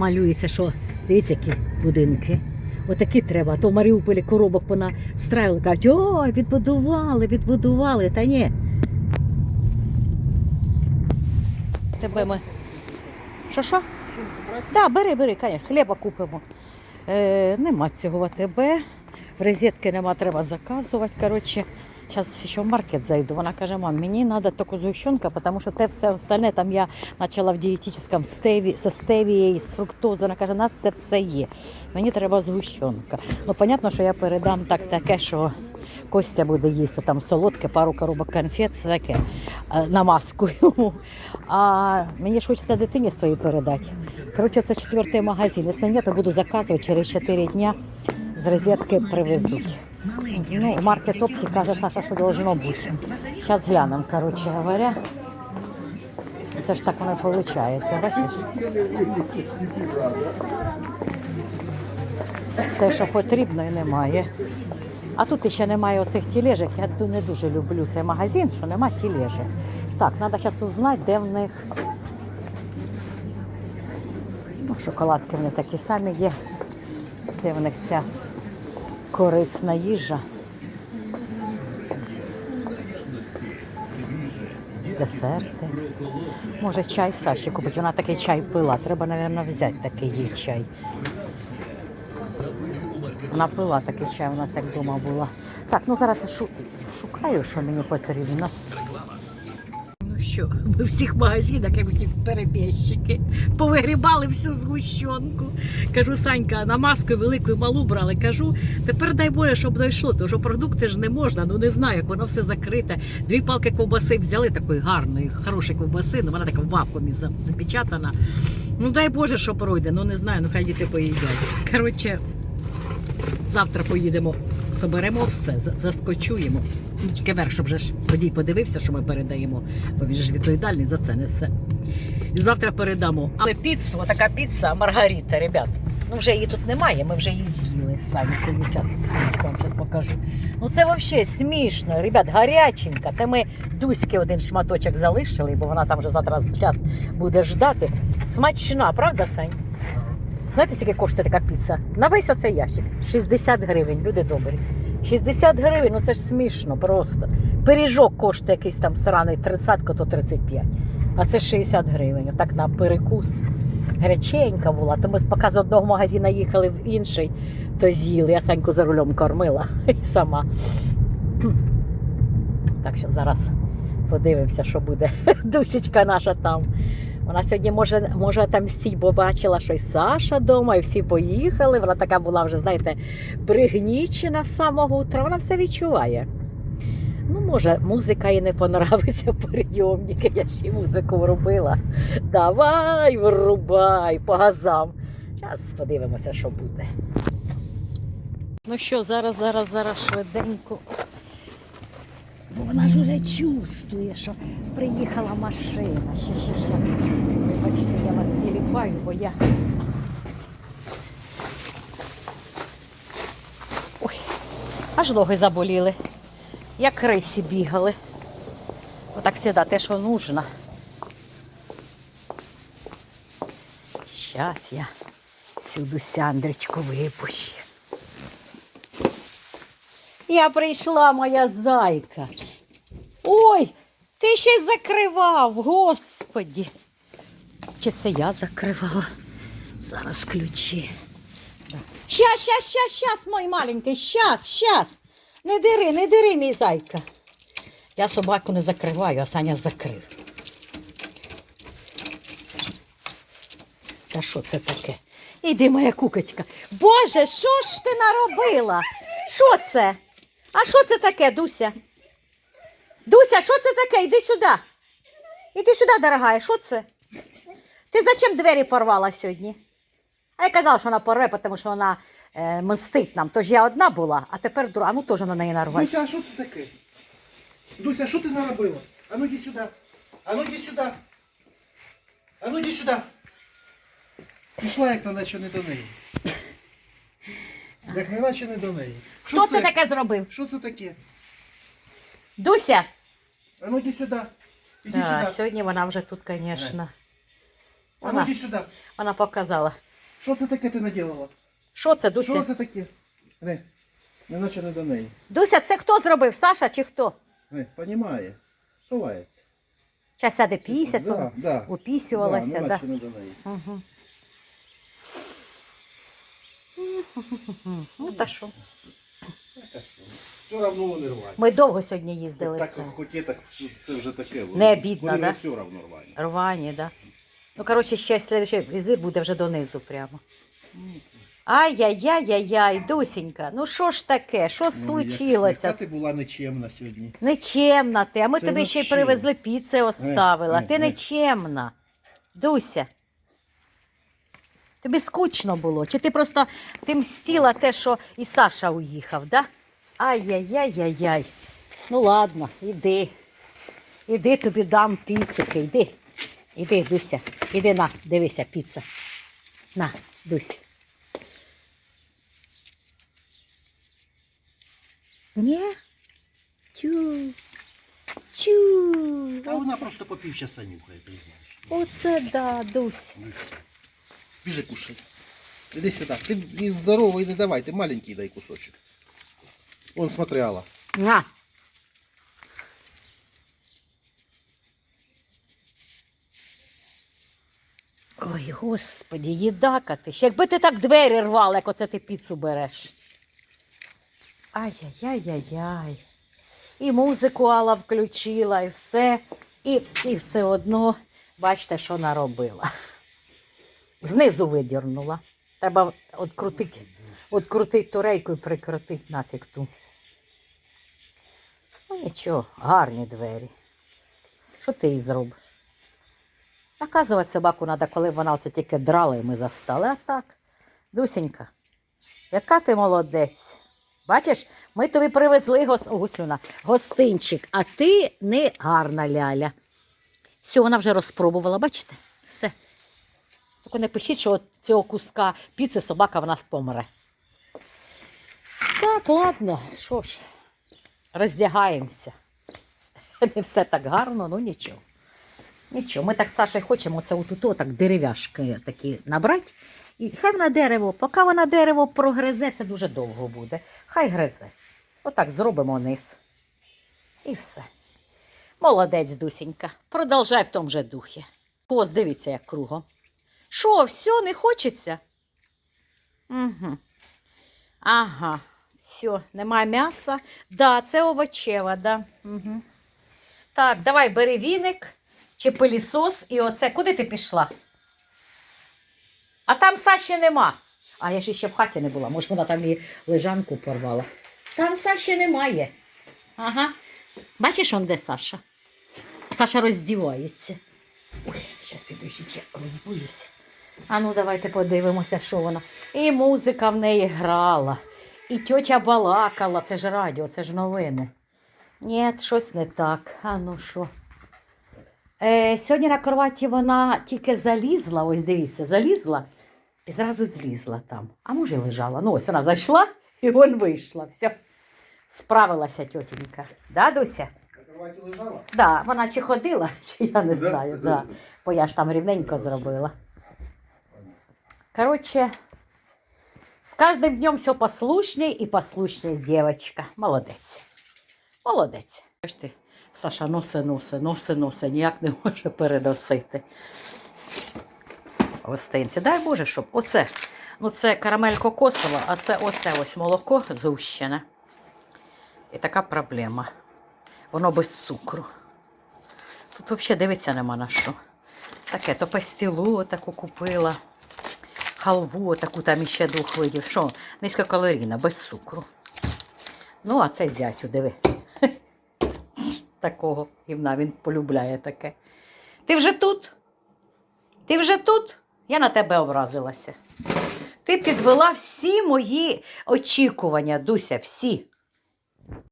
Малюється, що дивіться, які будинки. Отакі треба. То в Маріуполі коробок вона страїли, кажуть, ой, відбудували, відбудували. Та ні. Тебе ми. Що що? Да, бери, бери, звісно, хліба купимо. Е, нема цього АТБ. В розетки нема, треба заказувати. Коротше, зараз ще в маркет зайду. Вона каже, мам, мені треба тільки згущенка, тому що те все остальне, там я почала в дієтичному стеві, со стевією, з фруктозою. Вона каже, у нас це все є. Мені треба згущенка. Ну, понятно, що я передам так таке, що Костя буде їсти там солодке, пару коробок конфет, таке е, на маску. А мені ж хочеться дитині своїй передати. Коротше, це четвертий магазин. Якщо ні, то буду заказувати через 4 дня з розетки привезуть. Ну, в маркет опті каже Саша, що должно бути. Зараз глянемо, коротше говоря. Це ж так воно виходить, бачиш? Те, що потрібно, і немає. А тут ще немає оцих тілежок. Я не дуже люблю цей магазин, що нема тілежок. Так, треба зараз узнати, де в них. Ну, шоколадки в них такі самі є. Де в них ця корисна їжа. Десерти. Може, чай Саші купить. Вона такий чай пила. Треба, мабуть, взяти такий їй чай. Вона пила такий чай, вона так вдома була. Так, ну зараз я шукаю, що мені потрібно. Що, ми в всіх магазинах, як ті перебіжчики, повигрібали всю згущенку. Кажу, Санька, на маску велику і малу брали. Кажу, тепер дай Боже, щоб дійшло, тому що продукти ж не можна, ну не знаю, як воно все закрите. Дві палки ковбаси взяли такої гарної, хорошої ковбаси, ну вона така в вакуумі запечатана. Ну дай Боже, що пройде, ну не знаю, ну хай діти поїдять. Коротше, завтра поїдемо, соберемо все, заскочуємо. Ну, тільки верх, щоб вже ж подивився, що ми передаємо, бо він ж відповідальний за це несе. І завтра передамо. Але піцу, така піца Маргарита, ребят. Ну вже її тут немає, ми вже її з'їли самі. Коли час вам зараз покажу. Ну це взагалі смішно, ребят, гаряченька. Це ми Дуськи один шматочок залишили, бо вона там вже завтра час буде ждати. Смачна, правда, Сань? Знаєте, скільки коштує така піца? На весь оцей ящик. 60 гривень, люди добрі. 60 гривень, ну це ж смішно просто. Пиріжок коштує якийсь там сраний 30, то 35. А це 60 гривень. Отак на перекус. Греченька була. То ми поки з одного магазину їхали в інший, то з'їли. Я Саньку за рулем кормила і сама. Так що зараз подивимося, що буде. Дусечка наша там. Вона сьогодні може, може там стій, бо бачила, що й Саша вдома, і всі поїхали. Вона така була вже, знаєте, пригнічена з самого утра. Вона все відчуває. Ну, може, музика їй не понравиться прийомники. Я ще музику врубила. Давай, врубай по газам. Зараз подивимося, що буде. Ну що, зараз, зараз, зараз швиденько. Бо вона ж уже чувствує, що приїхала машина. Ще, ще, ще. Вибачте, я вас тіліпаю, бо я. Ой, аж ноги заболіли. Як рисі бігали. Отак завжди те, що нужно. Щас я сюди сяндричку випущу. Я прийшла, моя зайка. Ой, ти ще закривав, господі. Чи це я закривала? Зараз ключі. Щас, щас, щас, щас, мой маленький, щас, щас. Не дири, не дири, мій зайка. Я собаку не закриваю, а Саня закрив. Та що це таке? Іди, моя кукочка. Боже, що ж ти наробила? Що це? А що це таке, Дуся? Дуся, що це таке? Іди сюди. Іди сюди, дорогая, що це? Ти зачем двері порвала сьогодні? А я казала, що вона порве, тому що вона е, мстить нам. Тож я одна була, а тепер друга. А ну теж на неї нарвай. Дуся, а що це таке? Дуся, що ти наробила? А ну йди сюди. А ну йди сюди. А ну йди сюди. Пішла, як наче не до неї. Як не наче не до неї. Хто це таке зробив? Що це таке? Дуся? А ну йди сюди. Іди Да, сюди. сьогодні вона вже тут, звісно. А ну Вона, йди сюди. вона показала. Що це таке ти наділала? Що це, Що Дуся? це таке? Не, не наче не до неї. Дуся, це хто зробив? Саша чи хто? Не, понімає. Ховається. Зараз сяде пісяць, Да, да. упісювалася, да, да. не наче не до неї. Угу. Ну та що? Так? Все одно вони рвані. Ми довго сьогодні їздили. Так, це. хоч є, так це вже таке. воно. Не обідно, Вони да? все одно рвані. Рвані, да. Ну, коротше, ще слідчий візит буде вже донизу прямо. Ай-яй-яй-яй-яй, Дусінька, ну що ж таке? Що случилося? Яка ти була нечемна сьогодні. Нечемна ти, а ми Це тобі ще й привезли піци оставила. е, Ти е. нечемна. Дуся. Тобі скучно було? Чи ти просто ти мстила те, що і Саша уїхав, да? Ай-яй-яй-яй-яй. Ну ладно, іди. Іди тобі дам піцики, іди. Іди, Дуся, іди на, дивися, піца. На, Дусь. Ні? Тю. Тю. А вона просто по півчаса нюхає, ти знаєш. оце да, Дусь. Біжи кушай. Іди сюди. Ти і здоровий не давай, ти маленький дай кусочок. Он смотри, Алла. На. Ой, господі, їдака ти. Ще Якби ти так двері рвала, як оце ти піцу береш. Ай-яй-яй-яй-яй. І музику Алла включила, і все. І, і все одно, бачите, що наробила. Знизу видірнула. Треба відкрутити, відкрутити ту рейку і прикрутити нафіг ту. Ну нічого, гарні двері. Що ти їй зробиш? Наказувати собаку треба, коли вона оце тільки драла і ми застали. А так, Дусенька, яка ти молодець. Бачиш, ми тобі привезли гос... Гуслюна, гостинчик, а ти не гарна ляля. Все, вона вже розпробувала, бачите? Все. Тільки не пишіть, що от цього куска піци собака в нас помре. Так, ладно, що ж, роздягаємося. Не все так гарно, ну нічого. Нічого, ми так з Сашею хочемо це отут так дерев'яшки такі набрати. І хай вона дерево, поки вона дерево прогризе, це дуже довго буде. Хай гризе. Отак зробимо низ. І все. Молодець, Дусінька. Продовжай в тому же духі. Ось дивіться, як кругом. Що, все, не хочеться? Угу. Ага, все, немає м'яса. Да, це овочева, да. Угу. Так, давай бери віник чи пилісос і оце. Куди ти пішла? А там Саші нема. А я ж ще в хаті не була. Може, вона там і лежанку порвала. Там Саші немає. Ага. Бачиш, он де Саша? Саша роздівається. Ой, зараз підождіть, я розбуюся. А ну давайте подивимося, що вона. І музика в неї грала, і тьотя балакала, це ж радіо, це ж новини. Ні, щось не так. А ну що? Е, сьогодні на кроваті вона тільки залізла, ось дивіться, залізла і зразу злізла там. А може лежала. Ну ось вона зайшла і вон вийшла. Все. Справилася тьотенька. Да, Дуся? Лежала? Да, вона чи ходила, чи я не знаю. Да. Бо я ж там рівненько зробила. Коротше, з кожним днем все послушней і послушність дівчинка. Молодець. Молодець. Бачите, Саша носи, носи, носи, носи, ніяк не може переносити. Гостинці. Дай Боже, щоб оце. Ну, це карамель кокосова, а це оце ось молоко згущене. І така проблема. Воно без цукру. Тут взагалі дивитися нема на що. Таке, то пастілу таку купила, халву таку там іще двох видів. Що? Низькокалорійна, без цукру. Ну, а це зятю, диви. Такого гівна він полюбляє таке. Ти вже тут? Ти вже тут? Я на тебе образилася. Ти підвела всі мої очікування, Дуся, всі.